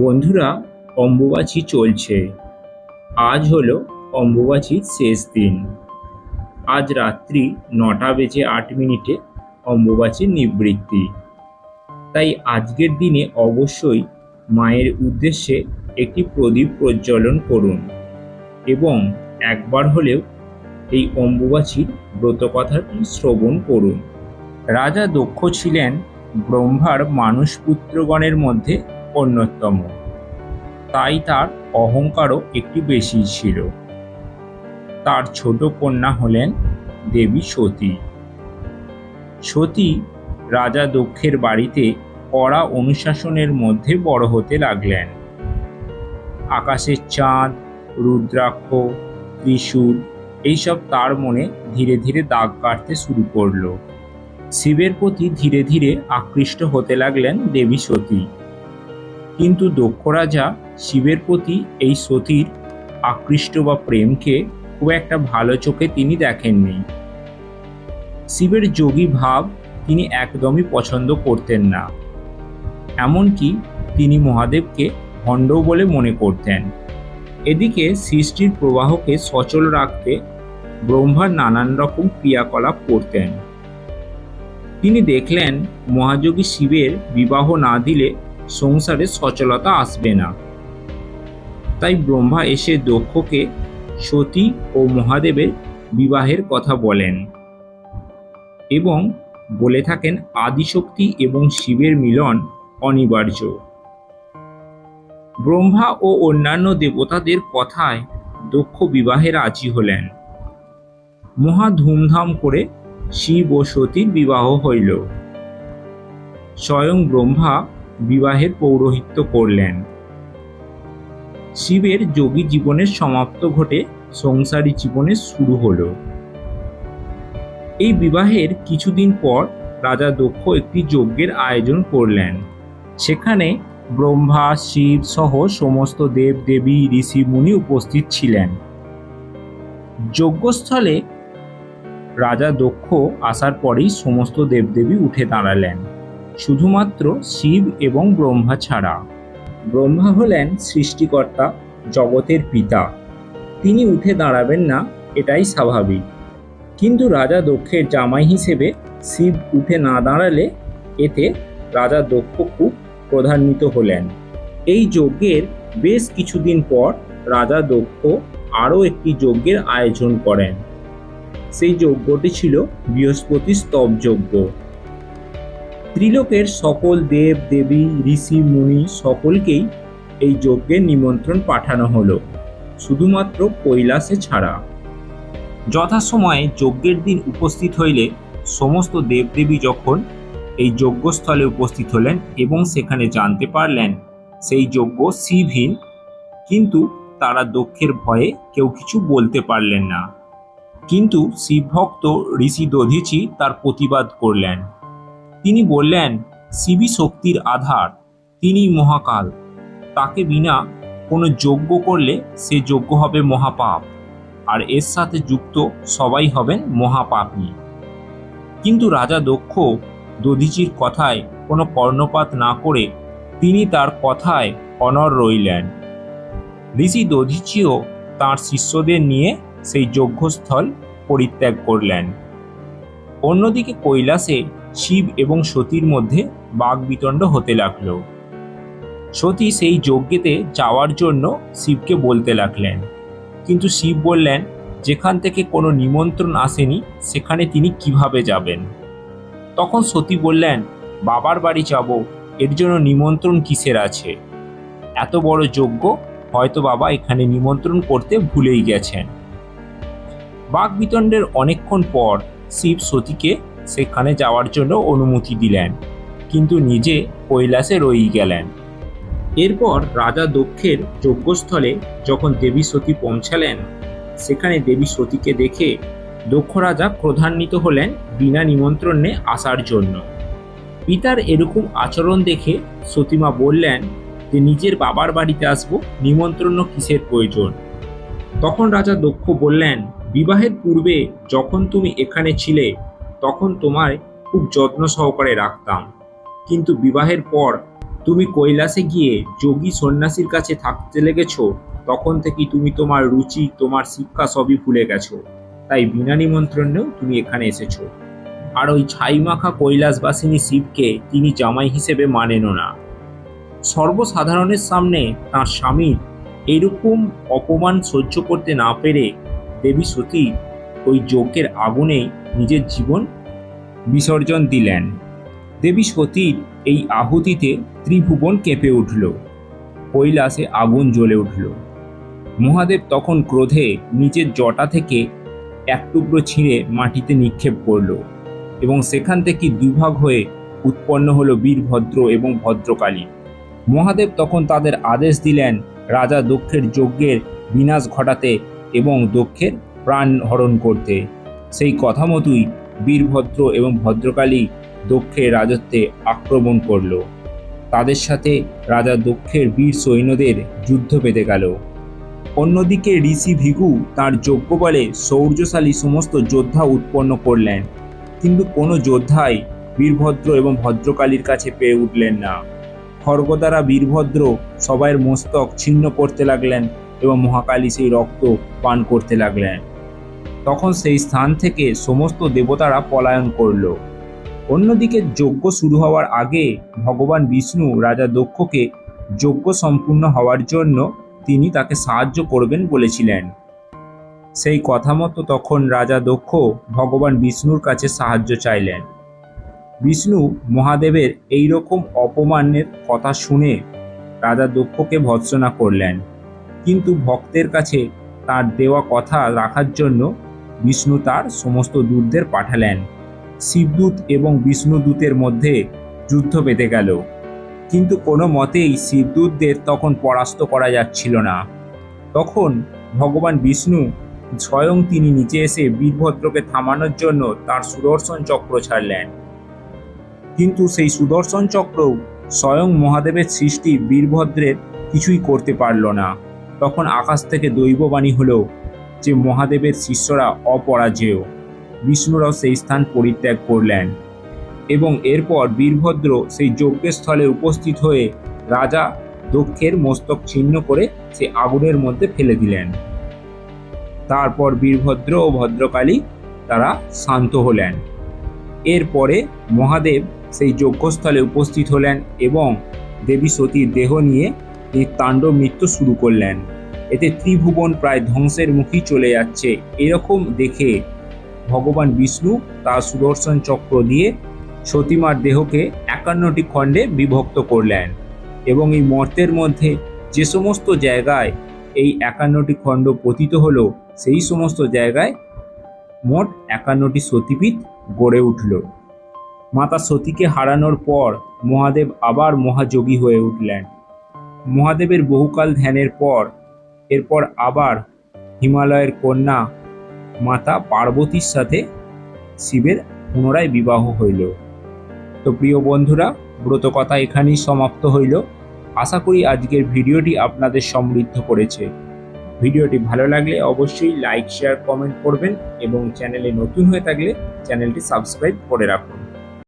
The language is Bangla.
বন্ধুরা, অম্বুবাচী চলছে। আজ হলো অম্বুবাচীর শেষ দিন। আজ রাত্রি নটা বেজে আট মিনিটে অম্বুবাচীর নিবৃত্তি। তাই আজকের দিনে অবশ্যই মায়ের উদ্দেশ্যে একটি প্রদীপ প্রজ্বলন করুন এবং একবার হলেও এই অম্বুবাচীর ব্রতকথাটি শ্রবণ করুন। রাজা দক্ষ ছিলেন ব্রহ্মার মানুষ পুত্রগণের মধ্যে অন্যতম। তাই তার অহংকারও একটু বেশি ছিল। তার ছোট কন্যা হলেন দেবী সতী। সতী রাজা দক্ষের বাড়িতে কড়া অনুশাসনের মধ্যে বড় হতে লাগলেন। আকাশের চাঁদ, রুদ্রাক্ষ, ত্রিশূল এইসব তার মনে ধীরে ধীরে দাগ কাটতে শুরু করল। শিবের প্রতি ধীরে ধীরে আকৃষ্ট হতে লাগলেন দেবী সতী। কিন্তু দক্ষ রাজা শিবের প্রতি এই সতীর আকৃষ্ট বা প্রেমকে খুব একটা ভালো চোখে তিনি দেখেননি। শিবের যোগী ভাব তিনি একদমই পছন্দ করতেন না। এমনকি তিনি মহাদেবকে ভণ্ডও বলে মনে করতেন। এদিকে সৃষ্টির প্রবাহকে সচল রাখতে ব্রহ্মার নানান রকম ক্রিয়াকলাপ করতেন। তিনি দেখলেন মহাযোগী শিবের বিবাহ না দিলে সংসারে সচলতা আসবে না। তাই ব্রহ্মা এসে দক্ষকে সতী ও মহাদেবের বিবাহের কথা বলেন এবং বলে থাকেন, আদিশক্তি এবং শিবের মিলন অনিবার্য। ব্রহ্মা ও অন্যান্য দেবতাদের কথায় দক্ষ বিবাহে রাজি হলেন। মহা ধুমধাম করে শিব ও সতীর বিবাহ হইল। স্বয়ং ব্রহ্মা বিবাহের পৌরোহিত্য করলেন। শিবের যোগী জীবনের সমাপ্ত ঘটে সংসারী জীবনের শুরু হলো। এই বিবাহের কিছুদিন পর রাজা দক্ষ একটি যজ্ঞের আয়োজন করলেন। সেখানে ব্রহ্মা, শিব সহ সমস্ত দেব, দেবী, ঋষি, মুনি উপস্থিত ছিলেন। যজ্ঞস্থলে রাজা দক্ষ আসার পরেই সমস্ত দেবদেবী উঠে দাঁড়ালেন। শুধুমাত্র শিব এবং ব্রহ্মা ছাড়া। ব্রহ্মা হলেন সৃষ্টিকর্তা, জগতের পিতা। তিনি উঠে দাঁড়াবেন না, এটাই স্বাভাবিক। কিন্তু রাজা দক্ষের জামাই হিসেবে শিব উঠে না দাঁড়ালে এতে রাজা দক্ষ খুব প্রধান্বিত হলেন। এই যজ্ঞের বেশ কিছুদিন পর রাজা দক্ষ আরও একটি যজ্ঞের আয়োজন করেন। সেই যজ্ঞটি ছিল বৃহস্পতি স্তব যজ্ঞ। ত্রিলোকের সকল দেব, দেবী, ঋষি, মুনি সকলকেই এই যজ্ঞের নিমন্ত্রণ পাঠানো হলো, শুধুমাত্র কৈলাসে ছাড়া। যথাসময়ে যজ্ঞের দিন উপস্থিত হইলে সমস্ত দেবদেবী যখন এই যজ্ঞস্থলে উপস্থিত হলেন এবং সেখানে জানতে পারলেন সেই যজ্ঞ শিবহীন কিন্তু তারা দক্ষের ভয়ে কেউ কিছু বলতে পারলেন না। কিন্তু শিবভক্ত ঋষি দধিচি তার প্রতিবাদ করলেন। তিনি বললেন, শিবই শক্তির আধার তিনি মহাকাল। তাকে বিনা কোনো যজ্ঞ করলে সে যজ্ঞ হবে মহাপাপ, আর এর সাথে যুক্ত সবাই হবেন মহাপাপী। কিন্তু রাজা দক্ষ দধিচির কথায় কোনো কর্ণপাত না করে তিনি তার কথায় অনর রইলেন। ঋষি দধিচিও তার শিষ্যদের নিয়ে সেই যজ্ঞস্থল পরিত্যাগ করলেন। অন্যদিকে কৈলাসে শিব এবং সতীর মধ্যে বাগবিতণ্ড হতে লাগল। সতী সেই যজ্ঞেতে যাওয়ার জন্য শিবকে বলতে লাগলেন। কিন্তু শিব বললেন, যেখান থেকে কোনো নিমন্ত্রণ আসেনি, সেখানে তিনি কীভাবে যাবেন? তখন সতী বললেন, বাবার বাড়ি যাব, এর জন্য নিমন্ত্রণ কিসের আছে? এত বড় যজ্ঞ, হয়তো বাবা এখানে নিমন্ত্রণ করতে ভুলেই গেছেন। বাগবিতণ্ডের অনেকক্ষণ পর শিব সতীকে সেখানে যাওয়ার জন্য অনুমতি দিলেন, কিন্তু নিজে কৈলাসে রয়েই গেলেন। এরপর রাজা দক্ষের যজ্ঞস্থলে যখন দেবী সতী পৌঁছালেন, সেখানে দেবী সতীকে দেখে দক্ষ রাজা ক্রধান্বিত হলেন বিনা নিমন্ত্রণে আসার জন্য। পিতার এরকম আচরণ দেখে সতীমা বললেন যে, নিজের বাবার বাড়িতে আসব, নিমন্ত্রণ কিসের প্রয়োজন? তখন রাজা দক্ষ বললেন, বিবাহের পূর্বে যখন তুমি এখানে ছিলে তখন তোমায় খুব যত্ন সহকারে রাখতাম। কিন্তু বিবাহের পর তুমি কৈলাসে গিয়ে যোগী সন্ন্যাসীর কাছে থাকতে লেগেছো, তখন থেকেই তুমি তোমার রুচি, তোমার শিক্ষা সবই ভুলে গেছো। তাই বিনা নিমন্ত্রণেও তুমি এখানে এসেছ। আর ওই ছাইমাখা কৈলাসবাসিনী শিবকে তিনি জামাই হিসেবে মানেনও না। সর্বসাধারণের সামনে তার স্বামীর এরকম অপমান সহ্য করতে না পেরে দেবী সতী ওই যজ্ঞের আগুনে নিজের জীবন বিসর্জন দিলেন। দেবী সতীর এই আহুতিতে ত্রিভুবন কেঁপে উঠল। কৈলাসে আগুন জ্বলে উঠল। মহাদেব তখন ক্রোধে নিজের জটা থেকে এক টুকরো ছিঁড়ে মাটিতে নিক্ষেপ করল এবং সেখান থেকে দুভাগ হয়ে উৎপন্ন হলো বীরভদ্র এবং ভদ্রকালী। মহাদেব তখন তাদের আদেশ দিলেন রাজা দক্ষের যজ্ঞের বিনাশ ঘটাতে এবং দক্ষের প্রাণ হরণ করতে। সেই কথা মতোই বীরভদ্র এবং ভদ্রকালী দক্ষের রাজত্বে আক্রমণ করল। তাদের সাথে রাজা দক্ষের বীর সৈন্যদের যুদ্ধ পেতে গেল। অন্যদিকে ঋষি ভিগু তার যজ্ঞ বলে শৌর্যশালী সমস্ত যোদ্ধা উৎপন্ন করলেন। কিন্তু কোনো যোদ্ধাই বীরভদ্র এবং ভদ্রকালীর কাছে পেয়ে উঠলেন না। খর্গ বীরভদ্র সবাইয়ের মস্তক ছিন্ন করতে লাগলেন এবং মহাকালী সেই রক্ত পান করতে লাগলেন। তখন সেই স্থান থেকে সমস্ত দেবতারা পলায়ন করল। অন্যদিকে যজ্ঞ শুরু হওয়ার আগে ভগবান বিষ্ণু রাজা দক্ষকে যজ্ঞ সম্পূর্ণ হওয়ার জন্য তিনি তাকে সাহায্য করবেন বলেছিলেন। সেই কথা মতো তখন রাজা দক্ষ ভগবান বিষ্ণুর কাছে সাহায্য চাইলেন। বিষ্ণু মহাদেবের এই রকম অপমানের কথা শুনে রাজা দক্ষকে ভৎসনা করলেন। কিন্তু ভক্তের কাছে তার দেওয়া কথা রাখার জন্য বিষ্ণু তার সমস্ত দূতদের পাঠালেন। শিবদূত এবং বিষ্ণুদূতের মধ্যে যুদ্ধ বেঁধে গেল। কিন্তু কোনো মতেই শিবদূতদের তখন পরাস্ত করা যাচ্ছিল না। তখন ভগবান বিষ্ণু স্বয়ং তিনি নিচে এসে বীরভদ্রকে থামানোর জন্য তার সুদর্শন চক্র ছাড়লেন। কিন্তু সেই সুদর্শন চক্র স্বয়ং মহাদেবের সৃষ্টি বীরভদ্রের কিছুই করতে পারল না। তখন আকাশ থেকে দৈববাণী হলো যে মহাদেবের শিষ্যরা অপরাজেয়। বিষ্ণুরাও সেই স্থান পরিত্যাগ করলেন এবং এরপর বীরভদ্র সেই যজ্ঞের স্থলে উপস্থিত হয়ে রাজা দক্ষের মস্তক ছিন্ন করে সে আগুনের মধ্যে ফেলে দিলেন। তারপর বীরভদ্র ও ভদ্রকালী তারা শান্ত হলেন। এরপরে মহাদেব সেই যজ্ঞস্থলে উপস্থিত হলেন এবং দেবী সতীর দেহ নিয়ে এই তাণ্ডব নৃত্য শুরু করলেন। এতে ত্রিভুবন প্রায় ধ্বংসের মুখী চলে যাচ্ছে। এরকম দেখে ভগবান বিষ্ণু তার সুদর্শন চক্র দিয়ে সতীমার দেহকে একান্নটি খণ্ডে বিভক্ত করলেন এবং এই মর্তের মধ্যে যে সমস্ত জায়গায় এই একান্নটি খণ্ড পতিত হলো, সেই সমস্ত জায়গায় মোট একান্নটি সতীপীঠ গড়ে উঠল। মাতা সতীকে হারানোর পর মহাদেব আবার মহাযোগী হয়ে উঠলেন। মহাদেবের বহুকাল ধ্যানের পর এরপর আবার হিমালয়ের কন্যা মাতা পার্বতীর সাথে শিবের পুনরায় বিবাহ হইল। তো প্রিয় বন্ধুরা, ব্রত কথা এখানেই সমাপ্ত হইল। আশা করি আজকের ভিডিওটি আপনাদের সমৃদ্ধ করেছে। ভিডিওটি ভালো লাগলে অবশ্যই লাইক, শেয়ার, কমেন্ট করবেন এবং চ্যানেলে নতুন হয়ে থাকলে চ্যানেলটি সাবস্ক্রাইব করে রাখুন।